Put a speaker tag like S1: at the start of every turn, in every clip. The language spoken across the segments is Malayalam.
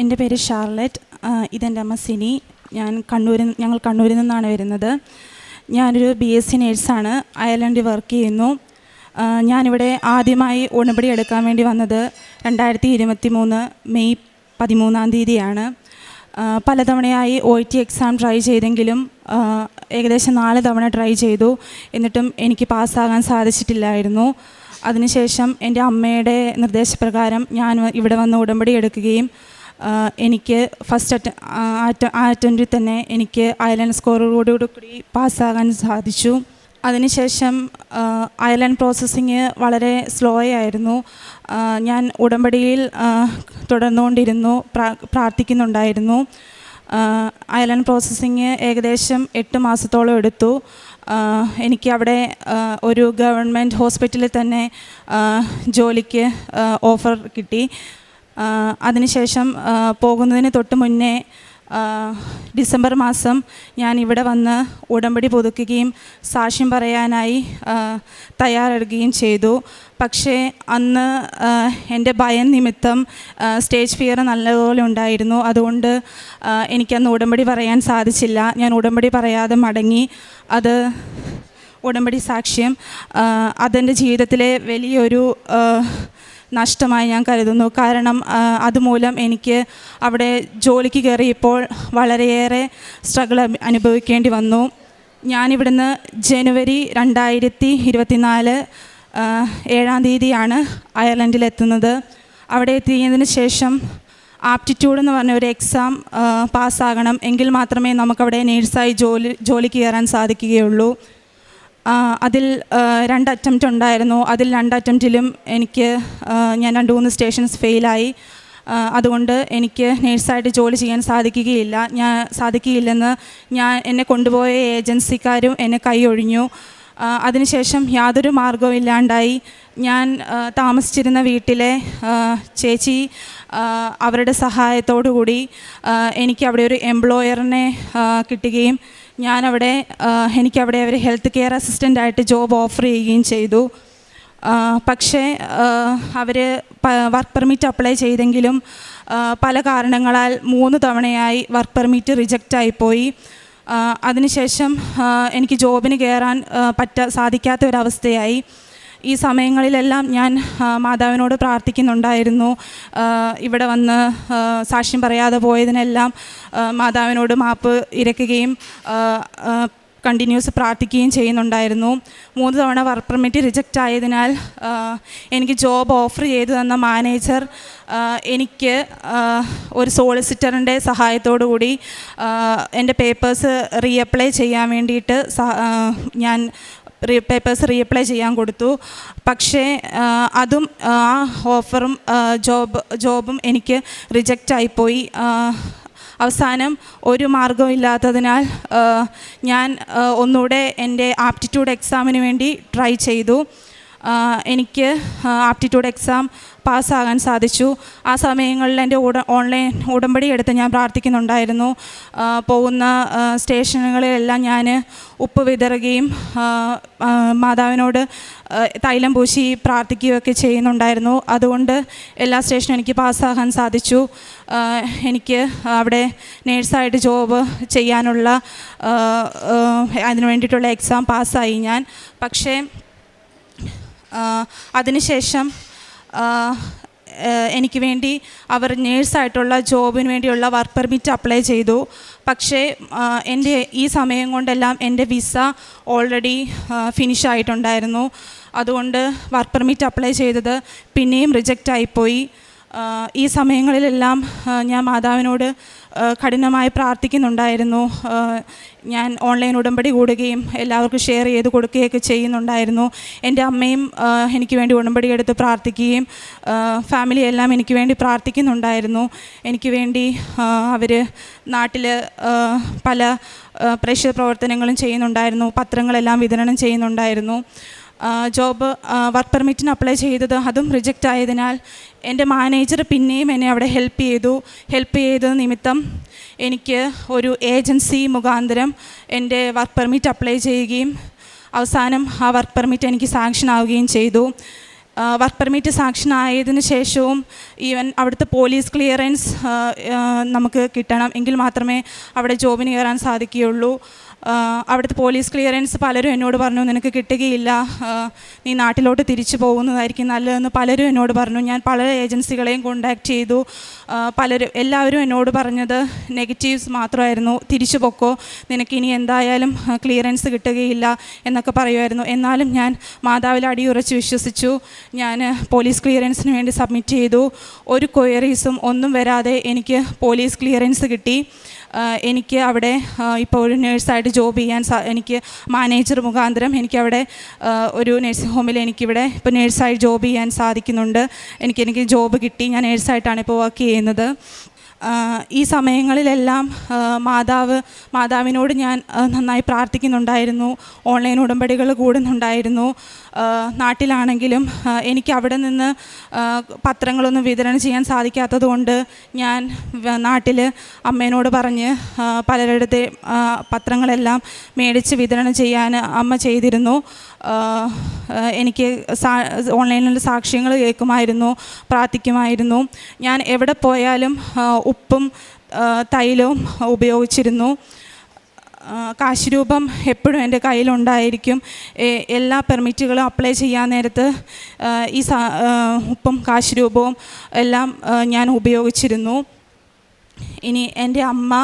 S1: എന്റെ പേര് ഷാർലറ്റ്. ഇതെന്റെ അമ്മ സിനി. ഞാൻ കണ്ണൂരിൽ ഞങ്ങൾ കണ്ണൂരിൽ നിന്നാണ് വരുന്നത്. ഞാനൊരു ബി എസ് സി നേഴ്സാണ്. അയർലൻഡിൽ വർക്ക് ചെയ്യുന്നു. ഞാനിവിടെ ആദ്യമായി ഉടമ്പടി എടുക്കാൻ വേണ്ടി വന്നത് രണ്ടായിരത്തി ഇരുപത്തി മൂന്ന് മെയ് പതിമൂന്നാം തീയതിയാണ്. പലതവണയായി ഒ ടി എക്സാം ട്രൈ ചെയ്തെങ്കിലും ഏകദേശം നാല് തവണ ട്രൈ ചെയ്തു. എന്നിട്ടും എനിക്ക് പാസ്സാകാൻ സാധിച്ചിട്ടില്ലായിരുന്നു. അതിനുശേഷം എന്റെ അമ്മയുടെ നിർദ്ദേശപ്രകാരം ഞാൻ ഇവിടെ വന്ന് ഉടമ്പടി എടുക്കുകയും എനിക്ക് ഫസ്റ്റ് അറ്റ ആ അറ്റന്റിൽ തന്നെ എനിക്ക് ഐലൻഡ് സ്കോറോടുകൂടി കൂടി പാസ്സാകാൻ സാധിച്ചു. അതിനുശേഷം ഐലൻഡ് പ്രോസസ്സിങ് വളരെ സ്ലോ ആയിരുന്നു. ഞാൻ ഉടമ്പടിയിൽ തുടർന്നുകൊണ്ടിരുന്നു പ്രാ- പ്രാർത്ഥിക്കുന്നുണ്ടായിരുന്നു. ഐലൻഡ് പ്രോസസ്സിങ് ഏകദേശം എട്ട് മാസത്തോളം എടുത്തു. എനിക്ക് അവിടെ ഒരു ഗവൺമെന്റ് ഹോസ്പിറ്റലിൽ തന്നെ ജോലിക്ക് ഓഫർ കിട്ടി. അതിനുശേഷം പോകുന്നതിന് തൊട്ട് മുന്നേ ഡിസംബർ മാസം ഞാൻ ഇവിടെ വന്ന് ഉടമ്പടി പുതുക്കുകയും സാക്ഷ്യം പറയാനായി തയ്യാറെടുക്കുകയും ചെയ്തു. പക്ഷേ അന്ന് എന്റെ ഭയം നിമിത്തം സ്റ്റേജ് ഫിയർ നല്ലതുപോലെ ഉണ്ടായിരുന്നു. അതുകൊണ്ട് എനിക്കന്ന് ഉടമ്പടി പറയാൻ സാധിച്ചില്ല. ഞാൻ ഉടമ്പടി പറയാതെ മടങ്ങി. അത് ഉടമ്പടി സാക്ഷ്യം അതെന്റെ ജീവിതത്തിലെ വലിയൊരു നഷ്ടമായി ഞാൻ കരുതുന്നു. കാരണം അതുമൂലം എനിക്ക് അവിടെ ജോലിക്ക് കയറിയപ്പോൾ വളരെയേറെ സ്ട്രഗിൾ അനുഭവിക്കേണ്ടി വന്നു. ഞാനിവിടുന്ന് ജനുവരി രണ്ടായിരത്തി ഇരുപത്തിനാല് ഏഴാം തീയതിയാണ് അയർലൻഡിലെത്തുന്നത്. അവിടെ എത്തിയതിന് ശേഷം ആപ്റ്റിറ്റ്യൂഡ് എന്ന് പറഞ്ഞ ഒരു എക്സാം പാസ്സാകണം. എങ്കിൽ മാത്രമേ നമുക്കവിടെ നേഴ്സായി ജോലി ജോലിക്ക് കയറാൻ സാധിക്കുകയുള്ളൂ. അതിൽ രണ്ട് അറ്റംപ്റ്റ് ഉണ്ടായിരുന്നു. അതിൽ രണ്ട് അറ്റംപ്റ്റിലും എനിക്ക് ഞാൻ രണ്ട് മൂന്ന് സ്റ്റേഷൻസ് ഫെയിലായി അതുകൊണ്ട് എനിക്ക് നേഴ്സായിട്ട് ജോലി ചെയ്യാൻ സാധിക്കുകയില്ല. ഞാൻ സാധിക്കുകയില്ലെന്ന് ഞാൻ എന്നെ കൊണ്ടുപോയ ഏജൻസിക്കാരും എന്നെ കൈയൊഴിഞ്ഞു അതിനുശേഷം യാതൊരു മാർഗവും ഇല്ലാണ്ടായി. ഞാൻ താമസിച്ചിരുന്ന വീട്ടിലെ ചേച്ചി അവരുടെ സഹായത്തോടു കൂടി എനിക്ക് അവിടെ ഒരു എംപ്ലോയറിനെ കിട്ടുകയും ഞാനവിടെ എനിക്കവിടെ അവർ ഹെൽത്ത് കെയർ അസിസ്റ്റന്റായിട്ട് ജോബ് ഓഫർ ചെയ്യുകയും ചെയ്തു. പക്ഷേ അവർ വർക്ക് പെർമിറ്റ് അപ്ലൈ ചെയ്തെങ്കിലും പല കാരണങ്ങളാൽ മൂന്ന് തവണയായി വർക്ക് പെർമിറ്റ് റിജക്റ്റായിപ്പോയി. അതിനുശേഷം എനിക്ക് ജോബിന് കയറാൻ പറ്റ സാധിക്കാത്ത ഒരവസ്ഥയായി. ഈ സമയങ്ങളിലെല്ലാം ഞാൻ മാതാവിനോട് പ്രാർത്ഥിക്കുന്നുണ്ടായിരുന്നു. ഇവിടെ വന്ന് സാക്ഷ്യം പറയാതെ പോയതിനെല്ലാം മാതാവിനോട് മാപ്പ് ഇരക്കുകയും കണ്ടിന്യൂസ് പ്രാർത്ഥിക്കുകയും ചെയ്യുന്നുണ്ടായിരുന്നു. മൂന്ന് തവണ വർക്ക് പെർമിറ്റ് റിജക്റ്റ് ആയതിനാൽ എനിക്ക് ജോബ് ഓഫർ ചെയ്തു തന്ന മാനേജർ എനിക്ക് ഒരു സോളിസിറ്ററിന്റെ കൂടി എന്റെ പേപ്പേഴ്സ് റീഅപ്ലൈ ചെയ്യാൻ വേണ്ടിയിട്ട് ഞാൻ റീ പേപ്പേഴ്സ് റീഅപ്ലൈ ചെയ്യാൻ കൊടുത്തു. പക്ഷേ അതും ആ ഓഫറും ജോബ് ജോബും എനിക്ക് റിജക്റ്റ് ആയിപ്പോയി അവസാനം ഒരു മാർഗവും ഇല്ലാത്തതിനാൽ ഞാൻ ഒന്നുകൂടെ എന്റെ ആപ്റ്റിറ്റ്യൂഡ് എക്സാമിന് വേണ്ടി ട്രൈ ചെയ്തു. എനിക്ക് ആപ്റ്റിറ്റ്യൂഡ് എക്സാം പാസ്സാകാൻ സാധിച്ചു. ആ സമയങ്ങളിൽ എന്റെ ഉട ഓൺലൈൻ ഉടമ്പടി എടുത്ത് ഞാൻ പ്രാർത്ഥിക്കുന്നുണ്ടായിരുന്നു. പോകുന്ന സ്റ്റേഷനുകളിലെല്ലാം ഞാൻ ഉപ്പ് വിതറുകയും മാതാവിനോട് തൈലം പൂശി പ്രാർത്ഥിക്കുകയൊക്കെ ചെയ്യുന്നുണ്ടായിരുന്നു. അതുകൊണ്ട് എല്ലാ സ്റ്റേഷനും എനിക്ക് പാസ്സാകാൻ സാധിച്ചു. എനിക്ക് അവിടെ നേഴ്സായിട്ട് ജോബ് ചെയ്യാനുള്ള ആ, വേണ്ടിയിട്ടുള്ള എക്സാം പാസ്സായി ഞാൻ. പക്ഷേ അതിനുശേഷം എനിക്ക് വേണ്ടി അവർ നേഴ്സായിട്ടുള്ള ജോബിന് വേണ്ടിയുള്ള വർക്ക് പെർമിറ്റ് അപ്ലൈ ചെയ്തു. പക്ഷേ എന്റെ ഈ സമയം കൊണ്ടെല്ലാം എന്റെ വിസ ഓൾറെഡി ഫിനിഷ് ആയിട്ടുണ്ടായിരുന്നു. അതുകൊണ്ട് വർക്ക് പെർമിറ്റ് അപ്ലൈ ചെയ്തത് പിന്നെയും റിജക്റ്റ് ആയിപ്പോയി ഈ സമയങ്ങളിലെല്ലാം ഞാൻ മാതാവിനോട് കഠിനമായി പ്രാർത്ഥിക്കുന്നുണ്ടായിരുന്നു. ഞാൻ ഓൺലൈൻ ഉടമ്പടി കൂടുകയും എല്ലാവർക്കും ഷെയർ ചെയ്ത് കൊടുക്കുകയൊക്കെ ചെയ്യുന്നുണ്ടായിരുന്നു. എന്റെ അമ്മയും എനിക്ക് വേണ്ടി ഉടമ്പടി എടുത്ത് പ്രാർത്ഥിക്കുകയും ഫാമിലി എല്ലാം എനിക്ക് വേണ്ടി പ്രാർത്ഥിക്കുന്നുണ്ടായിരുന്നു. എനിക്ക് വേണ്ടി അവർ നാട്ടിൽ പല പ്രേക്ഷക പ്രവർത്തനങ്ങളും ചെയ്യുന്നുണ്ടായിരുന്നു. പത്രങ്ങളെല്ലാം വിതരണം ചെയ്യുന്നുണ്ടായിരുന്നു. ജോബ് വർക്ക് പെർമിറ്റിന് അപ്ലൈ ചെയ്തത്. അതും റിജക്റ്റ് ആയതിനാൽ എന്റെ മാനേജർ പിന്നെയും എന്നെ അവിടെ ഹെൽപ്പ് ചെയ്തു. ഹെൽപ്പ് ചെയ്ത നിമിത്തം എനിക്ക് ഒരു ഏജൻസി മുഖാന്തരം എന്റെ വർക്ക് പെർമിറ്റ് അപ്ലൈ ചെയ്യുകയും അവസാനം ആ വർക്ക് പെർമിറ്റ് എനിക്ക് സാങ്ഷൻ ആവുകയും ചെയ്തു. വർക്ക് പെർമിറ്റ് സാങ്ഷൻ ആയതിനു ശേഷവും ഈവൻ അവിടുത്തെ പോലീസ് ക്ലിയറൻസ് നമുക്ക് കിട്ടണം. എങ്കിൽ മാത്രമേ അവിടെ ജോബിന് കയറാൻ സാധിക്കുകയുള്ളൂ. അവിടുത്തെ പോലീസ് ക്ലിയറൻസ് പലരും എന്നോട് പറഞ്ഞു നിനക്ക് കിട്ടുകയില്ല. നീ നാട്ടിലോട്ട് തിരിച്ചു പോകുന്നതായിരിക്കും നല്ലതെന്ന് പലരും എന്നോട് പറഞ്ഞു. ഞാൻ പല ഏജൻസികളെയും കോണ്ടാക്ട് ചെയ്തു. പലരും എല്ലാവരും എന്നോട് പറഞ്ഞത് നെഗറ്റീവ്സ് മാത്രമായിരുന്നു. തിരിച്ചു പൊക്കോ. നിനക്ക് ഇനി എന്തായാലും ക്ലിയറൻസ് കിട്ടുകയില്ല എന്നൊക്കെ പറയുമായിരുന്നു. എന്നാലും ഞാൻ മാതാവിൽ അടിയുറച്ച് വിശ്വസിച്ചു. ഞാൻ പോലീസ് ക്ലിയറൻസിന് വേണ്ടി സബ്മിറ്റ് ചെയ്തു. ഒരു ക്വയറീസും ഒന്നും വരാതെ എനിക്ക് പോലീസ് ക്ലിയറൻസ് കിട്ടി. എനിക്ക് അവിടെ ഇപ്പോൾ ഒരു നേഴ്സായിട്ട് ജോബ് ചെയ്യാൻ എനിക്ക് മാനേജർ മുഖാന്തരം എനിക്കവിടെ ഒരു നേഴ്സിംഗ് ഹോമിൽ എനിക്കിവിടെ ഇപ്പോൾ നേഴ്സായി ജോബ് ചെയ്യാൻ സാധിക്കുന്നുണ്ട്. എനിക്ക് എനിക്ക് ജോബ് കിട്ടി. ഞാൻ നേഴ്സായിട്ടാണ് ഇപ്പോൾ വർക്ക് ചെയ്യുന്നത്. ഈ സമയങ്ങളിലെല്ലാം മാതാവ് മാതാവിനോട് ഞാൻ നന്നായി പ്രാർത്ഥിക്കുന്നുണ്ടായിരുന്നു. ഓൺലൈൻ ഉടമ്പടികൾ കൂടുന്നുണ്ടായിരുന്നു. നാട്ടിലാണെങ്കിലും എനിക്ക് അവിടെ നിന്ന് പത്രങ്ങളൊന്നും വിതരണം ചെയ്യാൻ സാധിക്കാത്തതുകൊണ്ട് ഞാൻ നാട്ടിൽ അമ്മേനോട് പറഞ്ഞ് പലരുടെ പത്രങ്ങളെല്ലാം മേടിച്ച് വിതരണം ചെയ്യാൻ അമ്മ ചെയ്തിരുന്നു. എനിക്ക് സാ ഓൺലൈനിൽ സാക്ഷ്യങ്ങൾ കേൾക്കുമായിരുന്നു പ്രാർത്ഥിക്കുമായിരുന്നു. ഞാൻ എവിടെ പോയാലും ഉപ്പും തൈലവും ഉപയോഗിച്ചിരുന്നു. ആ, എപ്പോഴും എന്റെ കയ്യിലുണ്ടായിരിക്കും. എല്ലാ പെർമിറ്റുകളും അപ്ലൈ ചെയ്യാൻ നേരത്ത് ഈ ഉപ്പും കാശ്രൂപവും എല്ലാം ഞാൻ ഉപയോഗിച്ചിരുന്നു. ഇനി എന്റെ അമ്മ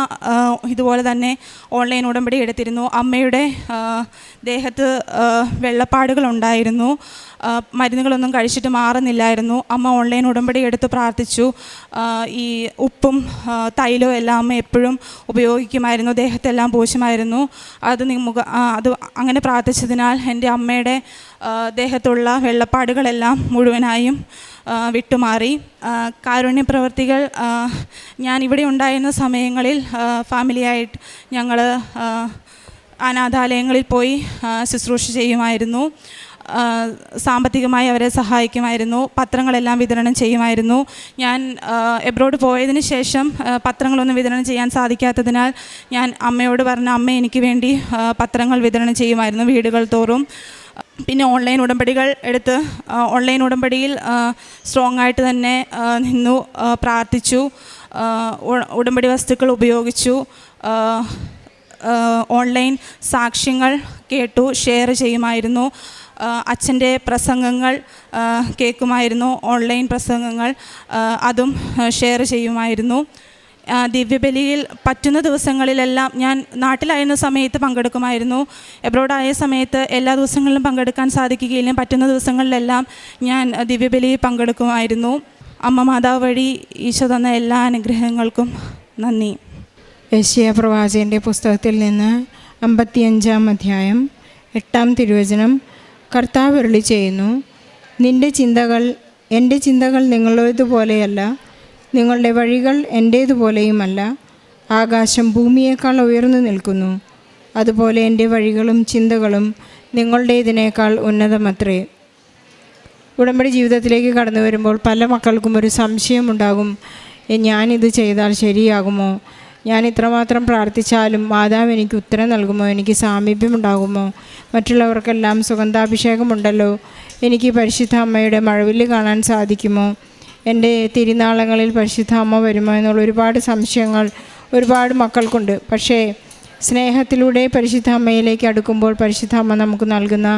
S1: ഇതുപോലെ തന്നെ ഓൺലൈൻ ഉടമ്പടി എടുത്തിരുന്നു. അമ്മയുടെ ദേഹത്ത് വെള്ളപ്പാടുകളുണ്ടായിരുന്നു മരുന്നുകളൊന്നും കഴിച്ചിട്ട് മാറുന്നില്ലായിരുന്നു. അമ്മ ഓൺലൈൻ ഉടമ്പടി എടുത്ത് പ്രാർത്ഥിച്ചു. ഈ ഉപ്പും തൈലോ തൈലവും എല്ലാം അമ്മ എപ്പോഴും ഉപയോഗിക്കുമായിരുന്നു. ദേഹത്തെല്ലാം പൂശുമായിരുന്നു അത് നിമുഖ അത് അങ്ങനെ പ്രാർത്ഥിച്ചതിനാൽ എന്റെ അമ്മയുടെ ദേഹത്തുള്ള വെള്ളപ്പാടുകളെല്ലാം മുഴുവനായും വിട്ടുമാറി. കാരുണ്യപ്രവർത്തികൾ കാരുണ്യ ഞാൻ ഇവിടെ ഉണ്ടായിരുന്ന സമയങ്ങളിൽ ഫാമിലിയായിട്ട് ഞങ്ങൾ അനാഥാലയങ്ങളിൽ പോയി ശുശ്രൂഷ ചെയ്യുമായിരുന്നു. സാമ്പത്തികമായി അവരെ സഹായിക്കുമായിരുന്നു. പത്രങ്ങളെല്ലാം വിതരണം ചെയ്യുമായിരുന്നു. ഞാൻ എബ്രോഡ് പോയതിന് ശേഷം പത്രങ്ങളൊന്നും വിതരണം ചെയ്യാൻ സാധിക്കാത്തതിനാൽ ഞാൻ അമ്മയോട് പറഞ്ഞ അമ്മ എനിക്ക് വേണ്ടി പത്രങ്ങൾ വിതരണം ചെയ്യുമായിരുന്നു വീടുകൾ തോറും. പിന്നെ ഓൺലൈൻ ഉടമ്പടികൾ എടുത്ത് ഓൺലൈൻ ഉടമ്പടിയിൽ സ്ട്രോങ് ആയിട്ട് തന്നെ നിന്നു പ്രാർത്ഥിച്ചു ഉടമ്പടി വസ്തുക്കൾ ഉപയോഗിച്ചു ഓൺലൈൻ സാക്ഷ്യങ്ങൾ കേട്ടു ഷെയർ ചെയ്യുമായിരുന്നു അച്ഛന്റെ പ്രസംഗങ്ങൾ കേൾക്കുമായിരുന്നു ഓൺലൈൻ പ്രസംഗങ്ങൾ അതും ഷെയർ ചെയ്യുമായിരുന്നു. ദിവ്യബലിയിൽ പറ്റുന്ന ദിവസങ്ങളിലെല്ലാം ഞാൻ നാട്ടിലായിരുന്ന സമയത്ത് പങ്കെടുക്കുമായിരുന്നു. എബ്രോഡായ സമയത്ത് എല്ലാ ദിവസങ്ങളിലും പങ്കെടുക്കാൻ സാധിക്കുകയില്ല. പറ്റുന്ന ദിവസങ്ങളിലെല്ലാം ഞാൻ ദിവ്യബലിയിൽ പങ്കെടുക്കുമായിരുന്നു. അമ്മ മാതാവ് വഴി ഈശോ തന്ന എല്ലാ അനുഗ്രഹങ്ങൾക്കും നന്ദി.
S2: യശ്യ പ്രവാചകന്റെ പുസ്തകത്തിൽ നിന്ന് അമ്പത്തിയഞ്ചാം അധ്യായം എട്ടാം തിരുവചനം കർത്താവ് ഉരുളി ചെയ്യുന്നു നിന്റെ ചിന്തകൾ എന്റെ ചിന്തകൾ നിങ്ങളുടേതുപോലെയല്ല നിങ്ങളുടെ വഴികൾ എന്റേതുപോലെയുമല്ല ആകാശം ഭൂമിയേക്കാൾ ഉയർന്നു നിൽക്കുന്നു. അതുപോലെ എന്റെ വഴികളും ചിന്തകളും നിങ്ങളുടേതിനേക്കാൾ ഉന്നതമത്രേ. ഉടമ്പടി ജീവിതത്തിലേക്ക് കടന്നു വരുമ്പോൾ പല മക്കൾക്കും ഒരു സംശയമുണ്ടാകും. "എ, ഞാനിത് ചെയ്താൽ ശരിയാകുമോ? ഞാൻ ഇത്രമാത്രം പ്രാർത്ഥിച്ചാലും മാതാവ് എനിക്ക് ഉത്തരം നൽകുമോ? എനിക്ക് സാമീപ്യമുണ്ടാകുമോ? മറ്റുള്ളവർക്കെല്ലാം സുഗന്ധാഭിഷേകമുണ്ടല്ലോ. എനിക്ക് പരിശുദ്ധ അമ്മയുടെ മഴവിൽ കാണാൻ സാധിക്കുമോ? എന്റെ തിരുനാളങ്ങളിൽ പരിശുദ്ധ അമ്മ വരുമോ എന്നുള്ള ഒരുപാട് സംശയങ്ങൾ ഒരുപാട് മക്കൾക്കുണ്ട്. പക്ഷേ സ്നേഹത്തിലൂടെ പരിശുദ്ധ അമ്മയിലേക്ക് അടുക്കുമ്പോൾ പരിശുദ്ധ അമ്മ നമുക്ക് നൽകുന്ന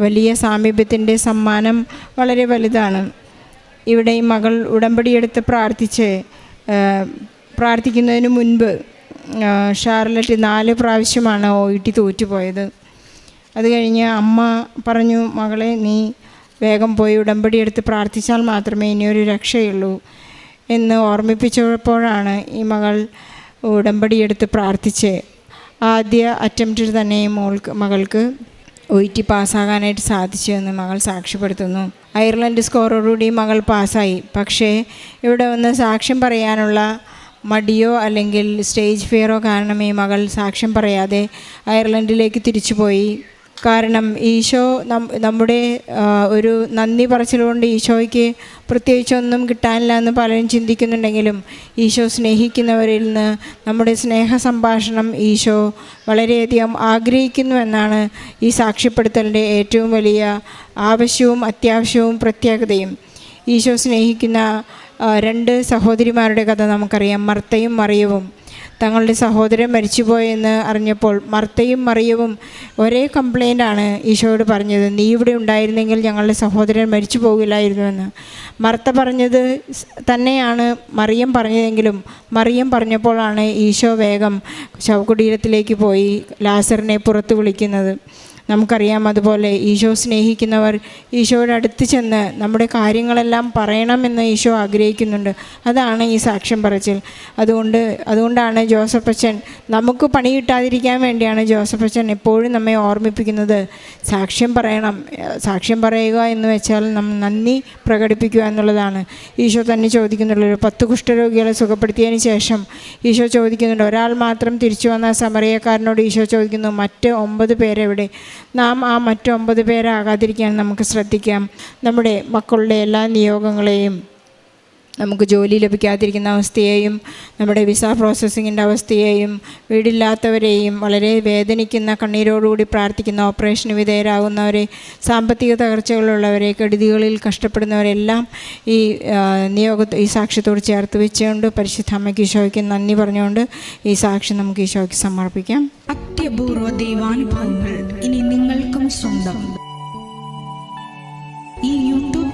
S2: വലിയ സാമീപ്യത്തിന്റെ സമ്മാനം വളരെ വലുതാണ്. ഇവിടെ ഈ മകൾ ഉടമ്പടിയെടുത്ത് പ്രാർത്ഥിച്ച് പ്രാർത്ഥിക്കുന്നതിന് മുൻപ് ഷാർലറ്റ് നാല് പ്രാവശ്യമാണ് ഒ ഇ ടി തോറ്റുപോയത്. അത് കഴിഞ്ഞ് അമ്മ പറഞ്ഞു മകളെ നീ വേഗം പോയി ഉടമ്പടി എടുത്ത് പ്രാർത്ഥിച്ചാൽ മാത്രമേ ഇനിയൊരു രക്ഷയുള്ളൂ എന്ന് ഓർമ്മിപ്പിച്ചപ്പോഴാണ് ഈ മകൾ ഉടമ്പടി എടുത്ത് പ്രാർത്ഥിച്ച്. ആദ്യ അറ്റംപ്റ്റിൽ തന്നെ മോൾക്ക് മകൾക്ക് ഒ ടി പാസ്സാകാനായിട്ട് സാധിച്ചു എന്ന് മകൾ സാക്ഷ്യപ്പെടുത്തുന്നു. അയർലൻഡ് സ്കോറോടുകൂടി മകൾ പാസ്സായി. പക്ഷേ ഇവിടെ ഒന്ന് സാക്ഷ്യം പറയാനുള്ള മടിയോ അല്ലെങ്കിൽ സ്റ്റേജ് ഫിയറോ കാരണം ഈ മകൾ സാക്ഷ്യം പറയാതെ അയർലൻഡിലേക്ക് തിരിച്ചുപോയി. കാരണം ഈശോ നമ്മുടെ ഒരു നന്ദി പറച്ചിലുകൊണ്ട് ഈശോയ്ക്ക് പ്രത്യേകിച്ചൊന്നും കിട്ടാനില്ല എന്ന് പലരും ചിന്തിക്കുന്നുണ്ടെങ്കിലും ഈശോ സ്നേഹിക്കുന്നവരിൽ നിന്ന് നമ്മുടെ സ്നേഹ സംഭാഷണം ഈശോ വളരെയധികം ആഗ്രഹിക്കുന്നു എന്നാണ് ഈ സാക്ഷ്യപ്പെടുത്തലിന്റെ ഏറ്റവും വലിയ ആവശ്യവും അത്യാവശ്യവും പ്രത്യേകതയും. ഈശോ സ്നേഹിക്കുന്ന രണ്ട് സഹോദരിമാരുടെ കഥ നമുക്കറിയാം. മർത്തയും മറിയവും. തങ്ങളുടെ സഹോദരൻ മരിച്ചുപോയെന്ന് അറിഞ്ഞപ്പോൾ മർത്തയും മറിയവും ഒരേ കംപ്ലൈന്റാണ് ഈശോയോട് പറഞ്ഞത്. നീ ഇവിടെ ഉണ്ടായിരുന്നെങ്കിൽ ഞങ്ങളുടെ സഹോദരൻ മരിച്ചു പോകില്ലായിരുന്നുവെന്ന് മർത്ത പറഞ്ഞത് തന്നെയാണ് മറിയം പറഞ്ഞതെങ്കിലും മറിയം പറഞ്ഞപ്പോഴാണ് ഈശോ വേഗം ശവകുടീരത്തിലേക്ക് പോയി ലാസറിനെ പുറത്ത് വിളിക്കുന്നത്. നമുക്കറിയാം അതുപോലെ ഈശോ സ്നേഹിക്കുന്നവർ ഈശോയുടെ അടുത്ത് ചെന്ന് നമ്മുടെ കാര്യങ്ങളെല്ലാം പറയണമെന്ന് ഈശോ ആഗ്രഹിക്കുന്നുണ്ട്. അതാണ് ഈ സാക്ഷ്യം പറച്ചിൽ. അതുകൊണ്ട് അതുകൊണ്ടാണ് ജോസഫ് അച്ഛൻ നമുക്ക് പണി കിട്ടാതിരിക്കാൻ വേണ്ടിയാണ് ജോസഫ് അച്ഛൻ എപ്പോഴും നമ്മെ ഓർമ്മിപ്പിക്കുന്നത്. സാക്ഷ്യം പറയണം. സാക്ഷ്യം പറയുക എന്ന് വെച്ചാൽ നാം നന്ദി പ്രകടിപ്പിക്കുക എന്നുള്ളതാണ്. ഈശോ തന്നെ ചോദിക്കുന്നുള്ളൂ പത്ത് കുഷ്ഠരോഗികളെ സുഖപ്പെടുത്തിയതിന് ശേഷം? ഈശോ ചോദിക്കുന്നുണ്ട് ഒരാൾ മാത്രം തിരിച്ചു വന്ന സമറിയക്കാരനോട് ഈശോ ചോദിക്കുന്നു മറ്റ് ഒമ്പത് പേരെവിടെ? നാം ആ മറ്റൊമ്പത് പേരാകാതിരിക്കാൻ നമുക്ക് ശ്രദ്ധിക്കാം. നമ്മുടെ മക്കളുടെ എല്ലാ നിയോഗങ്ങളെയും നമുക്ക് ജോലി ലഭിക്കാതിരിക്കുന്ന അവസ്ഥയെയും നമ്മുടെ വിസ പ്രോസസ്സിങ്ങിന്റെ അവസ്ഥയെയും വീടില്ലാത്തവരെയും വളരെ വേദനിക്കുന്ന കണ്ണീരോടുകൂടി പ്രാർത്ഥിക്കുന്ന ഓപ്പറേഷന് വിധേയരാകുന്നവരെ സാമ്പത്തിക തകർച്ചകളുള്ളവരെ കെടുതികളിൽ കഷ്ടപ്പെടുന്നവരെല്ലാം ഈ നിയോഗ ഈ സാക്ഷ്യത്തോട് ചേർത്ത് വെച്ചുകൊണ്ട് പരിശുദ്ധ അമ്മയ്ക്ക് ഈശോയ്ക്ക് നന്ദി പറഞ്ഞുകൊണ്ട് ഈ സാക്ഷ്യം നമുക്ക് ഈശോയ്ക്ക് സമർപ്പിക്കാം.
S3: അത്യപൂർവ ദൈവാനുഭവങ്ങൾ ഇനി നിങ്ങൾക്കും സ്വന്തം.